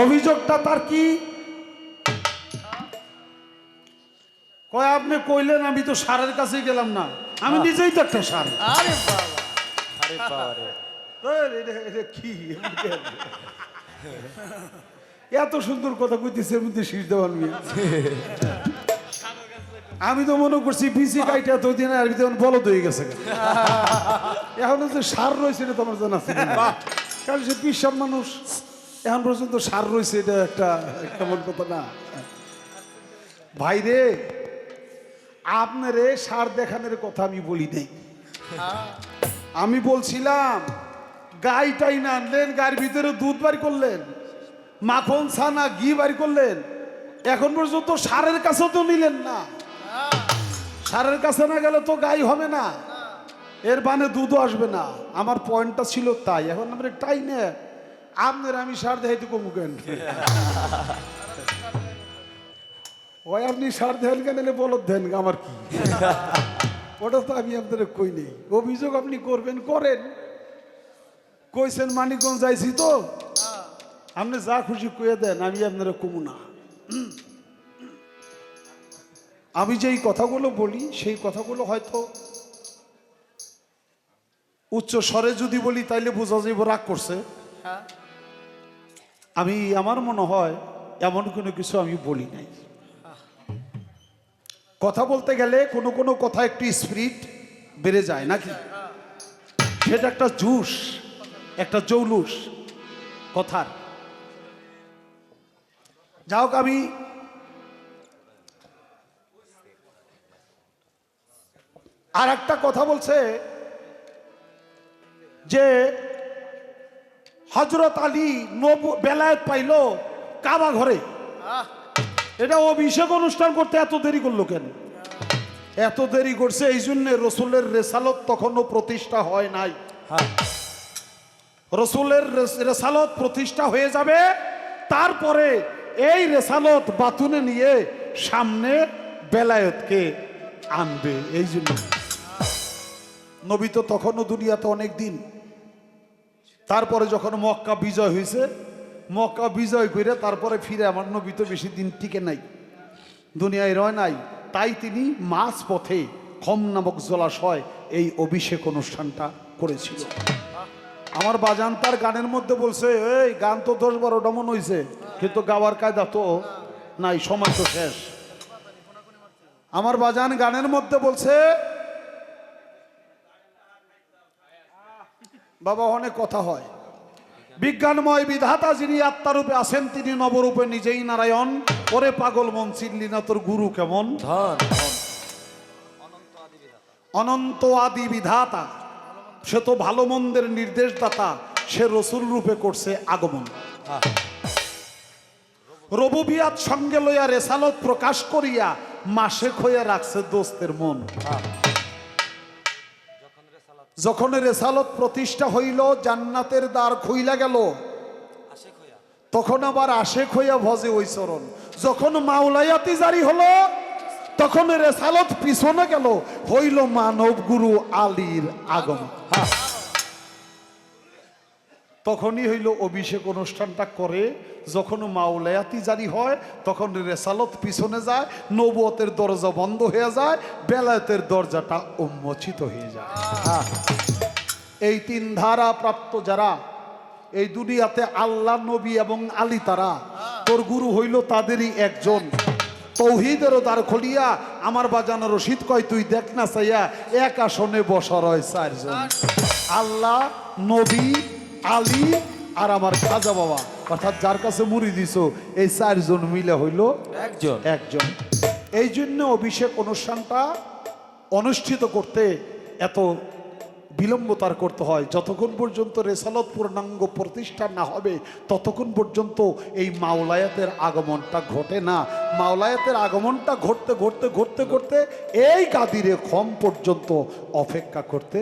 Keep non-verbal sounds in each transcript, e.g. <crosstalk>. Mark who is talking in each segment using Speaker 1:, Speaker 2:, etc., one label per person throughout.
Speaker 1: অভিযোগটা তার কি? কয় আপনি কইলেন আমি তো সারের কাছে গেলাম না। আমি নিজেই তো একটা সার।
Speaker 2: আরে
Speaker 1: কি? এত সুন্দর কথা কইতেছে এর মধ্যে শীষ দেওয়ান মিয়া আমি তো মনে করছি বিসি কাইটা তো দিন আর ভিতরে বলদ হয়ে গেছে। এখন যে সার রয়েছে এটা তোমার জানা আছে কারণ সে পিসাব মানুষ। এখন পর্যন্ত সার রয়েছে, এটা একটা কেমন কথা না। ভাইরে আপনারে সার দেখানোর কথা আমি বলি নাই। আমি বলছিলাম, গাইটাই না আনলেন, গায়ের ভিতরে দুধ বাড়ি করলেন, মাখন, ছানা, ঘি বাড়ি করলেন, এখন পর্যন্ত সারের কাছে তো নিলেন না। সারের কাছে না গেলে তো গাই হবে না। এর বানে দুধও আসবে না। আমার পয়েন্টটা ছিল তাই, এখন আমরা তাই নে আপনার আমি সার দেখাইতে কমু কেন? ওই আপনি সার দেন কেন বলদ দেন আমার কি? ওটা তো আমি আপনাদের কই নেই। অভিযোগ আপনি করবেন, করেন। কইছেন মানিকগঞ্জ যাইছি তো। আপনি যা খুশি কয়ে দেন, আমি আপনারা কমু না। আমি যেই কথাগুলো বলি, সেই কথাগুলো হয়তো উচ্চ স্বরে যদি বলি, তাইলে বোঝা যাইব রাগ করছে।
Speaker 2: হ্যাঁ।
Speaker 1: আমি, আমার মনে হয় এমন কোনো কিছু আমি বলি নাই। কথা বলতে গেলে কোনো কোনো কথা একটু স্পিরিট বেড়ে যায়, নাকি? সেটা একটা জুস, একটা জৌলুস কথার। যা হোক, আমি আর একটা কথা বলছে যে হজরত আলী নব বেলায়েত পাইল কাবা ঘরে। এটা অভিষেক অনুষ্ঠান করতে এত দেরি করল কেন? এত দেরি করছে এই জন্য রসুলের রেসালত তখনও প্রতিষ্ঠা হয় নাই।
Speaker 3: হ্যাঁ।
Speaker 1: রসুলের রেস- রেসালত প্রতিষ্ঠা হয়ে যাবে তারপরে এই রেসালত বাতুনে নিয়ে সামনে বেলায়েতকে আনবে এই জন্য নবী তো তখনও দুনিয়াতে অনেক দিন। তারপরে যখন মক্কা বিজয় হয়েছে, মক্কা বিজয় করে তারপরে ফিরে আমার নবী তো বেশি দিন টিকে নাই, দুনিয়ায় রয় নাই। তাই তিনি মাছ পথে খম নামক জলাশয় এই অভিষেক অনুষ্ঠানটা করেছিল। আমার বাজান তার গানের মধ্যে বলছে, এই গান তো দশ বারোটা মন হয়েছে কিন্তু গাওয়ার কায়দা তো নাই, সময় তো শেষ। আমার বাজান গানের মধ্যে বলছে বাবা অনেক কথা হয়। বিজ্ঞানময় বিধাতা যিনি আত্মারূপে আছেন তিনি নবরূপে নিজেই নারায়ণ। ওরে পাগল মন চিনলি না তোর গুরু কেমন। অনন্ত আদি বিধাতা। সে তো ভালো মন্দের নির্দেশদাতা। সে রসুল রূপে করছে আগমন। রবুবিয়াত সঙ্গে লইয়া রেসালত প্রকাশ করিয়া মাসে খইয়া রাখছে দোস্তের মন।
Speaker 3: হ্যাঁ
Speaker 1: যখন রেসালত প্রতিষ্ঠা হইল জান্নাতের দ্বার খুইলা গেল। তখন আবার আশেক হইয়া ভজে ওই চরণ। যখন মাওলায়াতি জারি হলো তখন রেসালত পিছনে গেল। হইল মানব গুরু আলীর আগমন। তখনই হইল অভিষেক অনুষ্ঠানটা করে। যখন মাওলায়াতি জারি হয় তখন রেসালত পিছনে যায় নবতের দরজা বন্ধ হয়ে যায়, বেলায়েতের দরজাটা উন্মোচিত হয়ে যায়। এই তিন ধারা প্রাপ্ত যারা, এই দুনিয়াতে আল্লাহ, নবী এবং আলী তারা, তোর গুরু হইল তাদেরই একজন। তৌহিদেরও দ্বার খলিয়া, আমার বাজানো রশিদ কয়, তুই দেখ না চাইয়া এক আসনে বসা রয় চারজন। আল্লাহ, নবী আলী আর আমার খাজা বাবা অর্থাৎ যার কাছে মুড়ি দিছ এই চারজন মিলে হইল
Speaker 3: একজন।
Speaker 1: একজন। এই জন্য অভিষেক অনুষ্ঠানটা অনুষ্ঠিত করতে এত বিলম্বতার করতে হয়। যতক্ষণ পর্যন্ত রেসালত পূর্ণাঙ্গ প্রতিষ্ঠা না হবে ততক্ষণ পর্যন্ত এই মাওলায়াতের আগমনটা ঘটে না। মাওলায়াতের আগমনটা ঘটতে ঘটতে ঘটতে ঘটতে এই গাদিরে ক্ষম পর্যন্ত অপেক্ষা করতে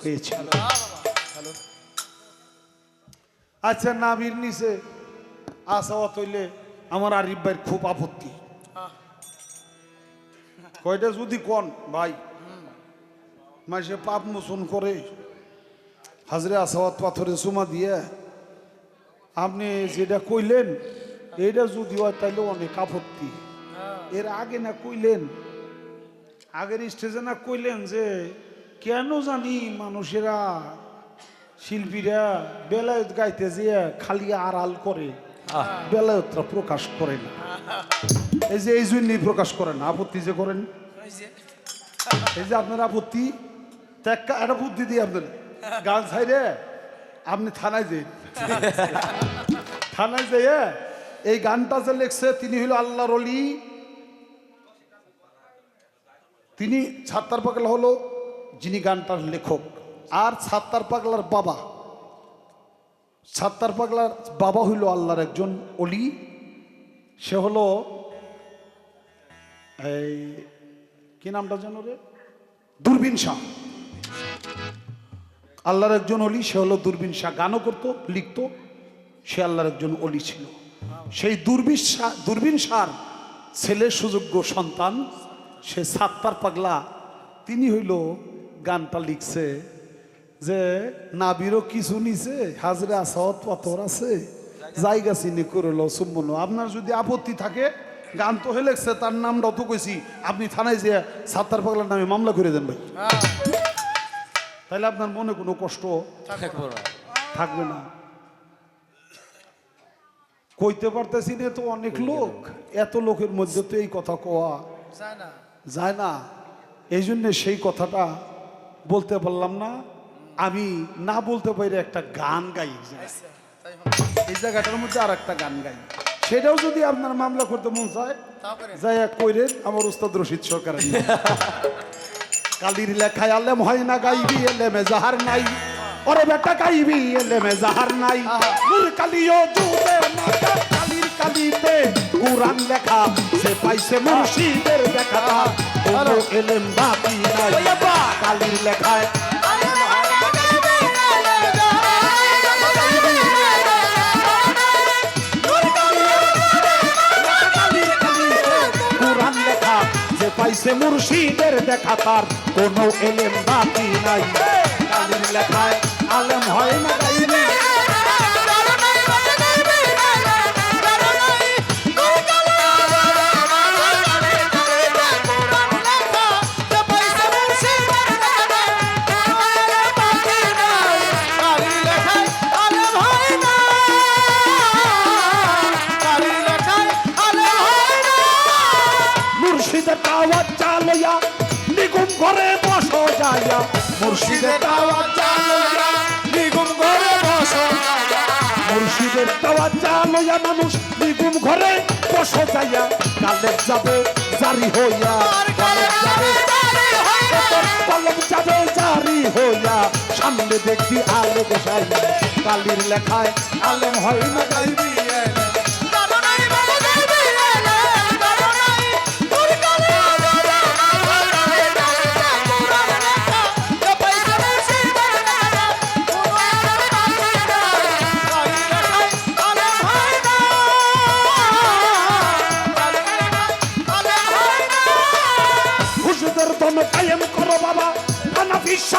Speaker 1: হয়েছিল। আচ্ছা না নাবির নিচে আসাওয়া তৈলে আমার আরিফ ভাইয়ের খুব আপত্তি। কয়টা যদি কন, ভাই? মাসে পাপ মোচন করে হাজরে আসাওয়াত পাথরে চুমা দিয়ে আপনি যেটা কইলেন, এইটা যদি হয় তাইলে অনেক আপত্তি। এর আগে না কইলেন, আগের স্টেজে না কইলেন যে কেন জানি মানুষেরা শিল্পীরা বেলায়ত গাইতে যেয়ে খালি আড়াল করে
Speaker 3: আহ,
Speaker 1: বেলায়তটা প্রকাশ করে না। এই যে এই জন্যই প্রকাশ করেন না আপত্তি যে করেন। এই যে আপনার আপত্তি একটা বুদ্ধি দিই আপনার গান ছাইরে আপনি থানায় যে থানায় যেয়ে এই গানটা যে লেখছে তিনি হইল আল্লাহ রলি তিনি ছাত্তার পাগলা হলো যিনি গানটার লেখক। আর ছাত্তার পাগলার বাবা। ছাত্তার পাগলার বাবা হইল আল্লাহর একজন অলি সে হলো এই, কি নামটা যেন রে? দূরবীন শাহ। আল্লাহর একজন অলি সে হলো দূরবীন শাহ। গানও করতো, লিখতো, সে আল্লাহর একজন অলি ছিল। সেই দূরবীন শাহ, দূরবীন শাহর ছেলে সুযোগ্য সন্তান, সে সাত্তার পাগলা, তিনি হইল গানটা লিখছে যে নাবিরও কিছু নিছে হাজরা সৎ পাথর আছে জায়গা চিনি করল সুম্বন আপনার যদি আপত্তি থাকে গান তো হয়ে লেগছে তার নামটাও তো কইছি। আপনি থানায় যে সাত্তার পাগলার নামে মামলা করে দেন ভাই। তাহলে আপনার মনে কোনো কষ্ট?
Speaker 3: থাকবে না।
Speaker 1: কইতে পারতেছি না তো অনেক লোক। এত লোকের মধ্যে তো এই কথা কোয়া। যায় না। এই জন্য সেই কথাটা বলতে পারলাম না। আমি না বলতে পারি একটা গান গাই। এই জায়গাটার মধ্যে আর একটা গান গাই। সেটাও যদি আপনার মামলা করতে মন চায় যাই এক কইরেন আমার উস্তাদ রশিদ সরকার <laughs> কালির লেখায় আলেম হয় না গাইবি এলেমে জাহার নাই। ওরে বেটা গাইবি এলেমে জাহার নাই। নূর কালিও জুদে মাতা কালির কালিতে কুরআন লেখা। সে পাইছে মুর্শিদের দেখা এলেম বাকি নাই। কালির লেখায় পাইছে মুর্শিদের দেখা তার। কোনো এলেম বাকি নাই। কালির লেখায় আলেম হয় না মুর্শিদের দাওয়াত চালয়া নিগুম করে বসো মুর্শিদের দাওয়াত মানুষ নিগুম ঘরে বসো যায়া কালের যাবে জারি হইয়া কালের যাবে কলম যাবে জারি হইয়া সামনে দেখবি আলো গোসাই কালির লেখায় আলেম হয় না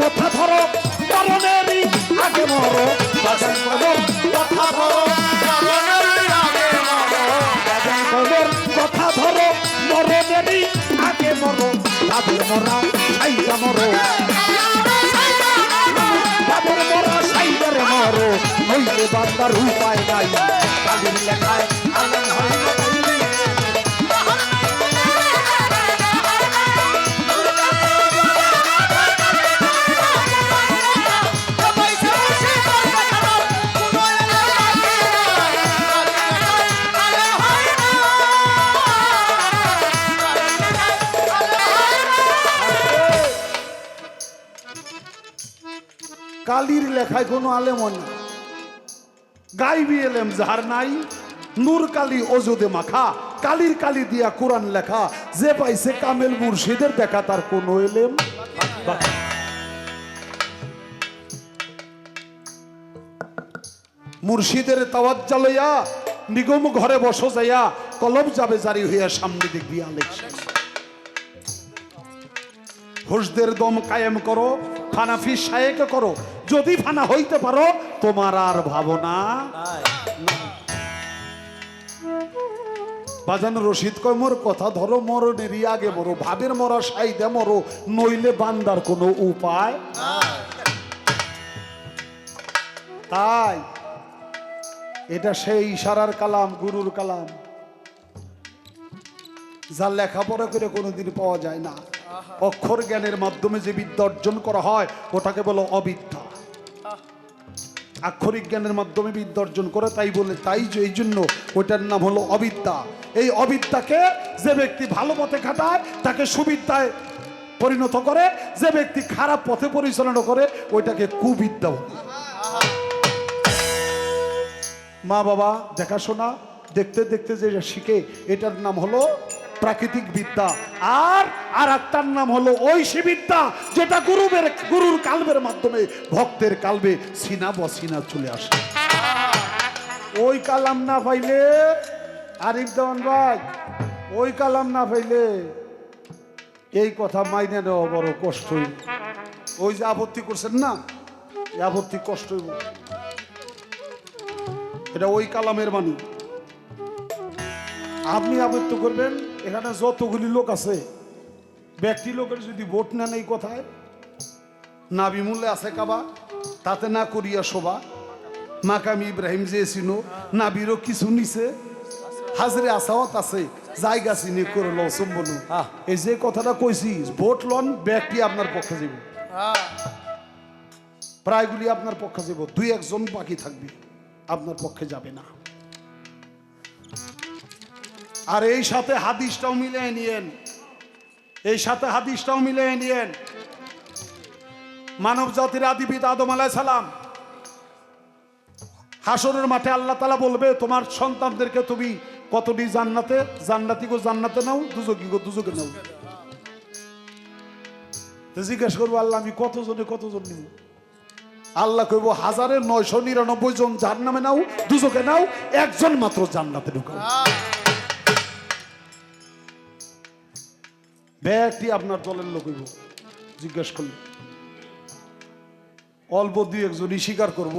Speaker 1: কথা ধরো মরণেরই আগে মরো। বাজান কয়মর কথা ধরো বাজান কয়মর কথা ধরো, মরণেরই আগে মরো। তাদের মরা সাইয়া মরো। তাদের মরা সাইয়ারে মরো। নইলে বান্দার উপায় নাই। তাদের লেখায় কালির লেখায় কোনো আলেম না। গাইবি এলেম যাহার নাই, নূর কালি অজুদে মাখা, কালির কালি দিয়া কোরআন লেখা, যে পাইছে কামেল মুর্শিদের দেখা তার কোন এলেম মুর্শিদের তাওয়াজ্জা লইয়া, নিগম ঘরে বসো যাইয়া, কলম যাবে জারি হইয়া সামনে দেখবি আলেকশন হুশদের দম কায়েম করো ফানাফি শায়েকে করো যদি ফানা হইতে পারো, তোমার আর ভাবনা বাজান রশিদ কয়, মোর কথা ধরো মরণেরই আগে মরো, ভাবের মরা সাইদে মরো, নইলে বান্দার কোনো উপায় তাই, এটা সেই ইশারার কালাম, গুরুর কালাম, যার লেখাপড়া করে কোনোদিন পাওয়া যায় না। অক্ষর জ্ঞানের মাধ্যমে যে বিদ্যা অর্জন করা হয়, ওটাকে বলো অবিদ্যা। আক্ষরিক জ্ঞানের মাধ্যমে বিদ্যা অর্জন করে, তাই বলে, তাই এই জন্য ওইটার নাম হলো অবিদ্যা। এই অবিদ্যাকে যে ব্যক্তি ভালো পথে খাটায়, তাকে সুবিদ্যায় পরিণত করে, যে ব্যক্তি খারাপ পথে পরিচালনা করে, ওইটাকে কুবিদ্যা মা বাবা দেখাশোনা, দেখতে দেখতে যে শিখে, এটার নাম হলো প্রাকৃতিক বিদ্যা। আর আর একটার নাম হলো ঐশী বিদ্যা, যেটা গুরুবের, গুরুর কালবের মাধ্যমে ভক্তের কালবে সিনা বসিনা চলে আসে। ওই কালাম না পাইলে, আরিফ দেওয়ান ভাই, ওই কালাম না পাইলে এই কথা মাইনে নেওয়া বড় কষ্ট ওই যে আপত্তি করছেন না আপত্তি কষ্ট এটা ওই কালামের বাণী। আপনি আবদ্ধ করবেন? এখানে যতগুলি লোক আছে ব্যক্তি লোকের যদি ভোট নেন এই কথায় না বিমূল্যে আছে কাবা তাতে না করিয়া শোভা মাকামি ইব্রাহিম যে চিনো না বিরো কিছু নিছে হাজরে আসাওয়াত আছে জায়গা চিনি করে লো
Speaker 3: আহ।
Speaker 1: এই যে কথাটা কইছি ভোট লন ব্যক্তি আপনার পক্ষে যাব প্রায়গুলি আপনার পক্ষে যাব দুই একজন বাকি থাকবে আপনার পক্ষে যাবে না। আর এই সাথে হাদিসটাও মিলিয়ে নিয়েন। এই সাথে হাদিসটাও মিলিয়ে নিয়েন। মানব জাতির আদিবিদ আদম আলাই সালাম, হাসরের মাঠে আল্লাহ তালা বলবে, তোমার সন্তানদেরকে তুমি কতটি জান্নাতে, জান্নাতি গো জান্নাতে নাও দুজকি গো দুজকে নাও। জিজ্ঞেস করব, আল্লাহ, আমি কতজনে কতজন নিব? আল্লাহ কইব, হাজারে নয়শো নিরানব্বই জন যার নামে নাও দুজকে নাও, একজন মাত্র জান্নাতে ঢুকাও। ব্যক্তি আপনার দলের লোক হইব। জিজ্ঞেস করলে অল্প দুই একজনই স্বীকার করব।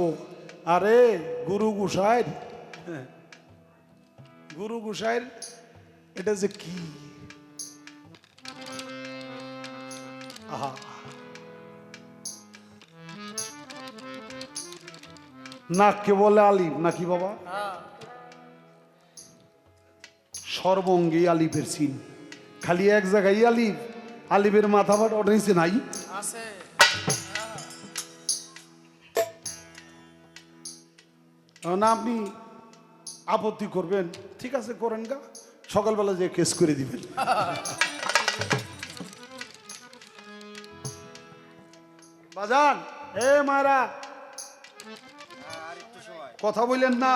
Speaker 1: আরে গুরু গুসাইর? হ্যাঁ, গুরু গুসাইর এটা যে কি? আহা। নাককে বলে আলিফ নাকি বাবা? সর্বঙ্গে আলিফের সিন খালি এক জায়গায় আলিফ আলিফের মাথা ফাট অনেছে নাই।
Speaker 2: আছে।
Speaker 1: না আপনি আপত্তি করবেন। ঠিক আছে করেন গা। সকালবেলা যে কেস করে দিবেন। বাজান এ মারা কথা বললেন না।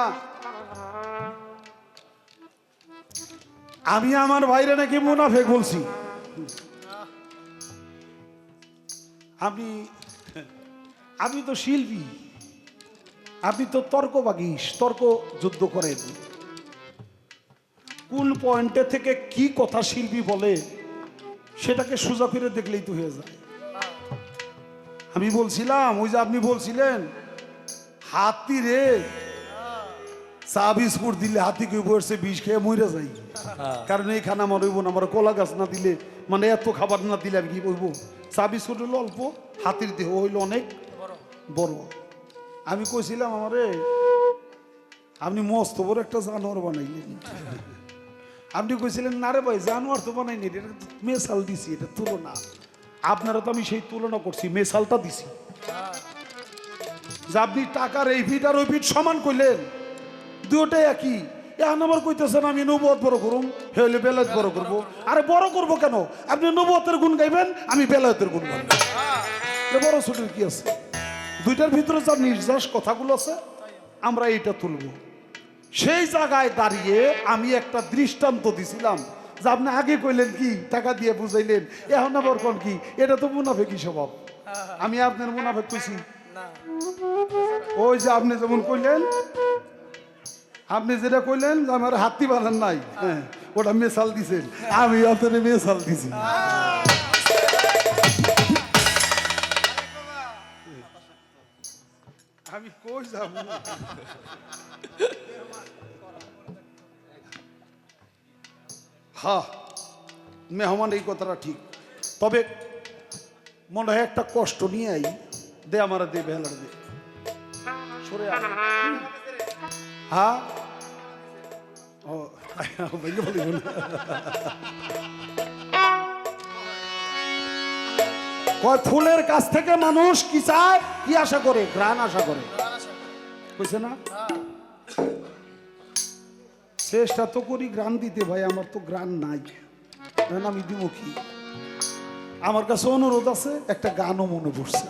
Speaker 1: আমি আমার ভাইরে নাকি মুনাফেক বলছি। আমি আমি তো শিল্পী, আপনি তো তর্ক বাগিস তর্ক যুদ্ধ করেন। কোন পয়েন্টে থেকে কি কথা শিল্পী বলে, সেটাকে সোজা করে দেখলেই তো হয়ে যায়। আমি বলছিলাম, ওই যে আপনি বলছিলেন, হাতি রে, চা বিস্কুট দিলে হাতি কেউ বসে বিষ খেয়ে মরে যাই কারণ এই খানা আমার হইব না, আমার কলা গাছ না দিলে মানে এত খাবার না দিলে আমি কি বলব চা বিস্কুট হইল অল্প, হাতির দেহ হইল অনেক বড়। আমি কইছিলাম আমারে, আপনি মস্ত বড় একটা জানোয়ার বানাইলেন। আপনি কইছিলেন, না রে ভাই, জানোয়ার তো বানাইনি, এটা মেসাল দিছি, এটা তুলনা। আপনারা তো আমি সেই তুলনা করছি মেসালটা দিছি। যে আপনি টাকার এই ফিট আর ওই ফিট সমান কইলেন দুটাই একই। এখন আমার কইতেছেন আমি নবুয়ত বড় করুম। হইলে বেলায়ত বড় করব। আরে বড় করব কেন? আপনি নবুয়তের গুণ গাইবেন আমি বেলায়তের গুণ গাইবেন বড় ছোটের কি আছে? দুইটার ভিতরে যা নির্যাস কথাগুলো আছে আমরা এইটা তুলব। সেই জায়গায় দাঁড়িয়ে আমি একটা দৃষ্টান্ত দিছিলাম যে আপনি আগে কইলেন কি টাকা দিয়ে বুঝাইলেন। এখন আবার কোন কি? এটা তো মুনাফেকি স্বভাব। আমি আপনার মুনাফেক কইছি। ওই যে আপনি যেমন কইলেন আপনি যেটা কইলেন যে আমার হাতি বানান নাই হ্যাঁ ওটা মেশাল দিছেন। আমি আপনার মেশাল দিছি। আমি কই যাব? হ্যাঁ মেহমান এই কথাটা ঠিক। তবে মনে হয় একটা কষ্ট নিয়ে আই, দে আমার দে বেলার দে। সরে। হ্যাঁ? ও বললে বলি। কয়, ফুলের কাছ থেকে মানুষ কি চায়? কি আশা করে? গ্রান আশা করে। কইছে না? চেষ্টা তো করি গ্রান দিতে ভাই, আমার তো গ্রান নাই। আমি দিব কি? আমার কাছে অনুরোধ আছে, একটা গানও মনে পড়ছে।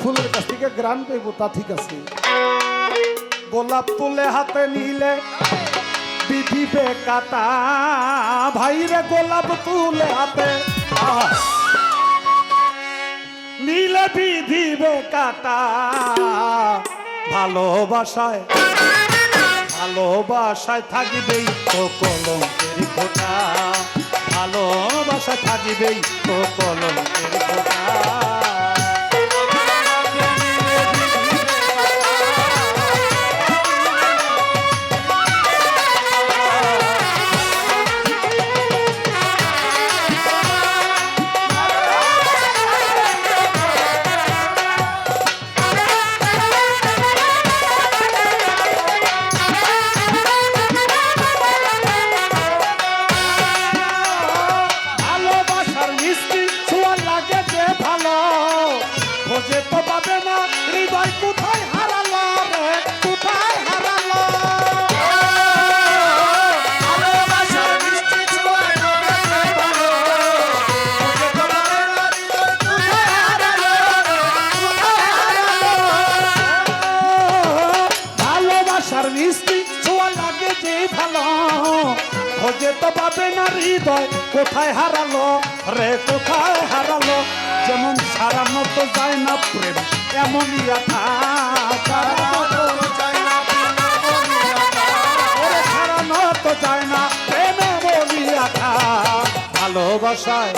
Speaker 1: ফুলের কাছ থেকে গ্রান পেবো তা ঠিক আছে। গোলাপ তুলে হাতে নিলে বিধিবে কাটা ভাই রে গোলাপ তুলে হাতে। নীলে বিধিবে কাটা ভালোবাসায় ভালোবাসায় থাকবেই তো কলঙ্কের ফোটা। ভালোবাসায় থাকবেই তো কলঙ্কের ফোটা। কোথায় হারালো? রে, কোথায় হারালো? যেমন সারানো তো যায় না প্রেম, এমনই সারানো তো যায় না প্রেম, এমনই ভালোবাসায়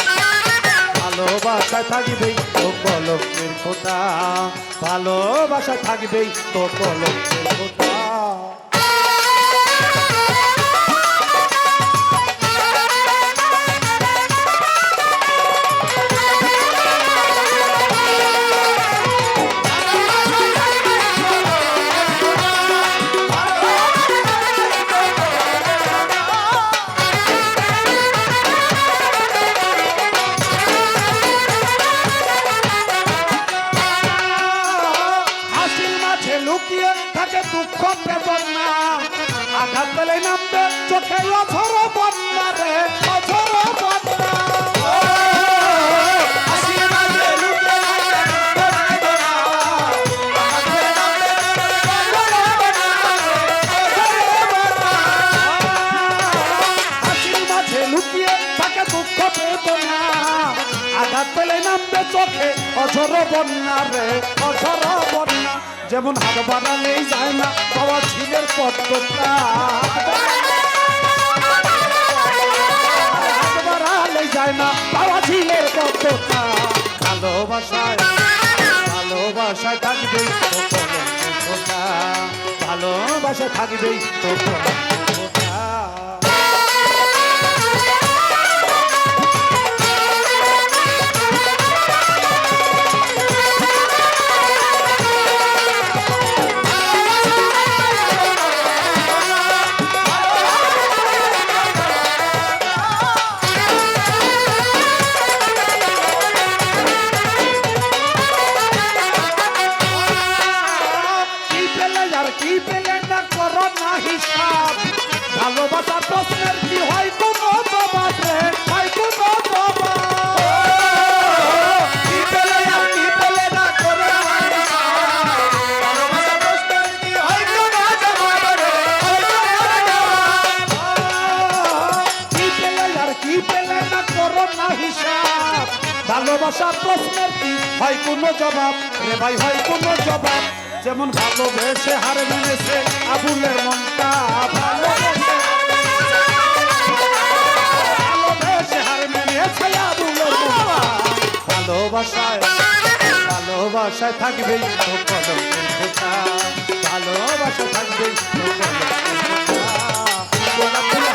Speaker 1: ভালোবাসায় থাকবেই তো কলকের ফোটা। ভালোবাসায় থাকবেই তো কলকের ফোটা। বন্যা রে বন্যা। যেমন হাত বাড়ালেই যায় না পাওয়া ঝিলের পদ্মটা। যায় না পাওয়া ঝিলের ভালোবাসায় ভালোবাসায় থাকবেই তো কলঙ্কের ফোঁটা। ভালোবাসা থাকবেই তো ভালোবাসার প্রশ্নের হয় কোনো জবাব? রে ভাই হয় কোনো জবাব? যেমন ভালোবেসে হার মেনেছে আবুলের মনটা, ভালোবেসে ভালোবেসে হার মেনেছে আবুলের মনটা। ভালোবাসায় ভালোবাসায় ফোঁটা। ভালোবাসা ফোঁটা। গোলাপ ফুল